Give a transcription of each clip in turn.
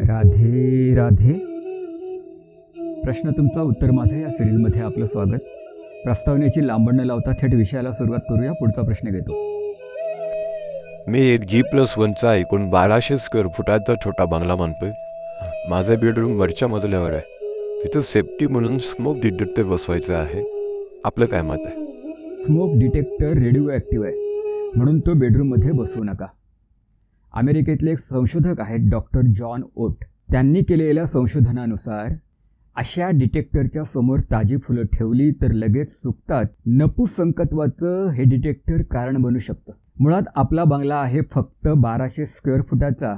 राधे राधे. प्रश्न तुमचा उत्तर माझं. या सिरीजमध्ये आपलं स्वागत. प्रस्तावनेची लांबण न लावता थेट विषयाला सुरुवात करूया. पुढचा प्रश्न घेतो. मी एक जी प्लस वनचा एकूण बाराशे स्क्वेअर फुटाचा छोटा बंगला मानतोय. माझा बेडरूम वरच्या मजल्यावर आहे. तिथं सेफ्टी म्हणून स्मोक डिटेक्टर बसवायचं आहे. आपलं काय मत आहे? स्मोक डिटेक्टर रेडिओ ॲक्टिव्ह आहे. म्हणून तो बेडरूममध्ये बसवू नका. अमेरिकेतले एक संशोधक आहेत डॉक्टर जॉन ओट. त्यांनी केलेल्या संशोधनानुसार अशा डिटेक्टरच्या समोर ताजी फुलं ठेवली तर लगेच सुकतात. नपुसंकत्वाचं हे डिटेक्टर कारण बनू शकतं. मुळात आपला बंगला आहे फक्त बाराशे स्क्वेअर फुटाचा.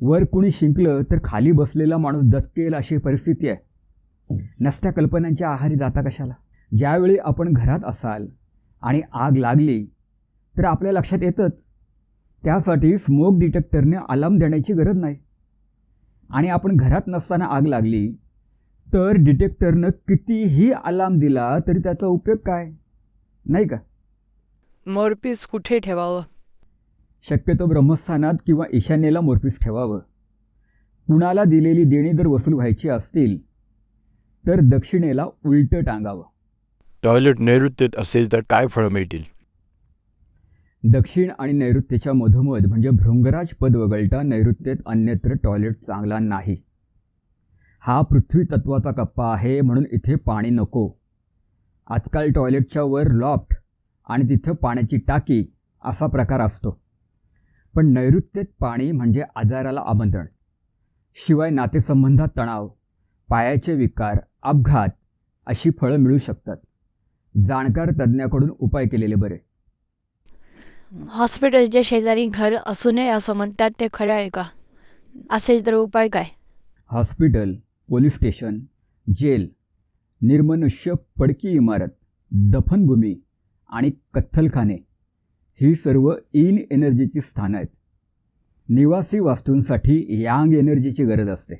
वर कुणी शिंकलं तर खाली बसलेला माणूस दचकेल अशी परिस्थिती आहे. नसत्या कल्पनांच्या आहारी जाता कशाला? ज्यावेळी आपण घरात असाल आणि आग लागली तर आपल्या लक्षात येतच. त्यासाठी स्मोक डिटेक्टरने अलार्म देण्याची गरज नाही. आणि आपण घरात नसताना आग लागली तर डिटेक्टरनं कितीही अलार्म दिला तरी त्याचा उपयोग काय? नाही का? मोरपीस कुठे ठेवावं? शक्यतो ब्रह्मस्थानात किंवा ईशान्येला मोरपीस ठेवावं. कुणाला दिलेली देणी जर वसूल व्हायची असतील तर दक्षिणेला उलटं टांगावं. टॉयलेट नैऋत्येत असेल तर काय फळं मिळतील? दक्षिण आणि नैऋत्येच्या मधोमध म्हणजे भृंगराज पद वगळता नैऋत्येत अन्यत्र टॉयलेट चांगला नाही. हा पृथ्वी तत्वाचा कप्पा आहे म्हणून इथे पाणी नको. आजकाल टॉयलेटच्या वर लॉफ्ट आणि तिथं पाण्याची टाकी असा प्रकार असतो. पण नैऋत्येत पाणी म्हणजे आजाराला आमंत्रण. शिवाय नातेसंबंधात तणाव पायाचे विकार अपघात अशी फळं मिळू शकतात. जाणकार तज्ज्ञाकडून उपाय केलेले बरे. हॉस्पिटलच्या शेजारी घर असू नये असं म्हणतात ते खरं आहे का? असेल तर उपाय काय? हॉस्पिटल पोलीस स्टेशन जेल निर्मनुष्य पडकी इमारत दफनभूमी आणि कत्थलखाने ही सर्व इन एनर्जीची स्थानं आहेत. निवासी वास्तूंसाठी यांग एनर्जीची गरज असते.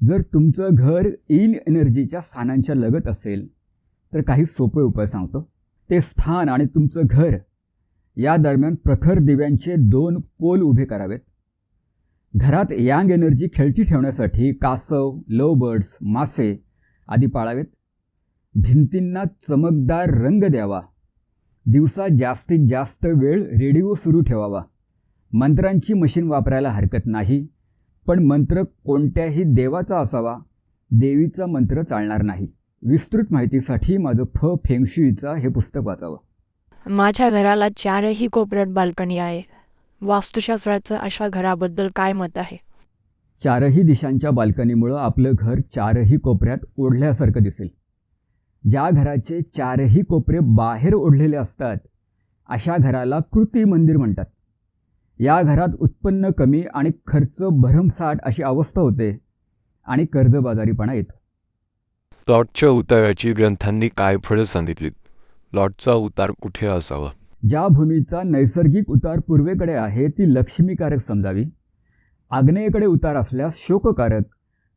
जर तुमचं घर इन एनर्जीच्या स्थानांच्या लगत असेल तर काही सोपे उपाय सांगतो. ते स्थान आणि तुमचं घर या दरम्यान प्रखर दिव्यांचे दोन पोल उभे करावेत. घरात यांग एनर्जी खेळती ठेवण्यासाठी कासव लव बर्ड्स मासे आदी पाळावेत. भिंतींना चमकदार रंग द्यावा. दिवसा जास्तीत जास्त वेळ रेडिओ सुरू ठेवावा. मंत्रांची मशीन वापरायला हरकत नाही पण मंत्र कोणत्याही देवाचा असावा देवीचा मंत्र चालणार नाही. विस्तृत माहितीसाठी माझं फ फेंगशुईचा हे पुस्तक वाचावं. माझ्या घराला चारही कोपऱ्यात बाल्कनी आहे. वास्तुशास्त्राचं अशा घराबद्दल काय मत आहे? चारही दिशांच्या बाल्कनीमुळं आपलं घर चारही कोपऱ्यात ओढल्यासारखं दिसेल. ज्या घराचे चारही कोपरे बाहेर ओढलेले असतात अशा घराला कृती मंदिर म्हणतात. या घरात उत्पन्न कमी आणि खर्च भरमसाठ अशी अवस्था होते आणि कर्जबाजारीपणा येतो. लॉटच्या उताराची ग्रंथांनी काय फळं सांगितलीत? लॉटचा उतार कुठे असावा? ज्या भूमीचा नैसर्गिक उतार पूर्वेकडे आहे ती लक्ष्मीकारक समजावी. आग्नेयेकडे उतार असल्यास शोककारक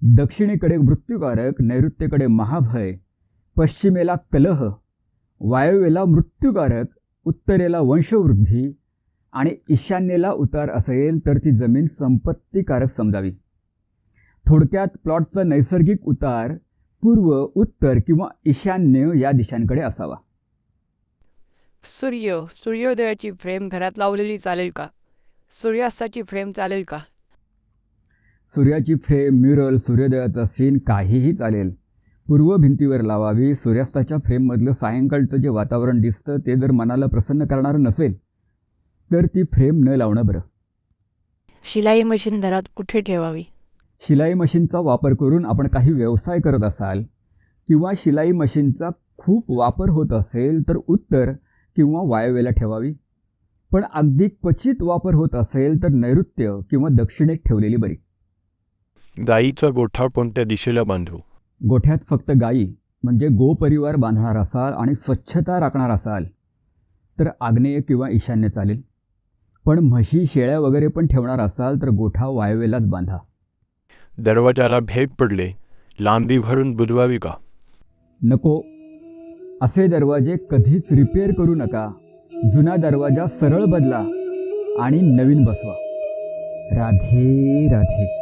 दक्षिणेकडे मृत्यूकारक नैऋत्येकडे महाभय पश्चिमेला कलह वायव्येला मृत्यूकारक उत्तरेला वंशवृद्धी आणि ईशान्येला उतार असेल तर ती जमीन संपत्तीकारक समजावी. थोडक्यात प्लॉटचा नैसर्गिक उतार पूर्व उत्तर किंवा ईशान्य या दिशांकडे असावा. सूर्य सूर्योदयाची फ्रेम घरात लावलेली चालेल का? सूर्यास्ताची फ्रेम चालेल का? सूर्याची फ्रेम म्युरल सूर्योदयाचा सीन काहीही चालेल. पूर्व भिंतीवर लावावी सूर्यास्ताच्या फ्रेममधलं सायंकाळचं जे वातावरण दिसतं ते जर मनाला प्रसन्न करणारं नसेल तर ती फ्रेम न लावणं बरं. शिलाई मशीन घरात कुठे ठेवावी? शिलाई मशीनचा वापर करून आपण काही व्यवसाय करत असाल किंवा शिलाई मशीनचा खूप वापर होत असेल तर उत्तर किंवा वायव्येला ठेवावी. पण अगदी क्वचित वापर होत असेल तर नैऋत्य किंवा दक्षिणेत ठेवलेली बरी. गाईचा गोठा कोणत्या दिशेला बांधू? गोठ्यात फक्त गायी म्हणजे गोपरिवार बांधणार असाल आणि स्वच्छता राखणार असाल तर आग्नेय किंवा ईशान्य चालेल. पण म्हशी शेळ्या वगैरे पण ठेवणार असाल तर गोठा वायव्येलाच बांधा. दरवाजाला भेट पडले. लांबी भरून बुजवावी का? नको. असे दरवाजे कधीच रिपेअर करू नका. जुना दरवाजा सरळ बदला आणि नवीन बसवा. राधे राधे.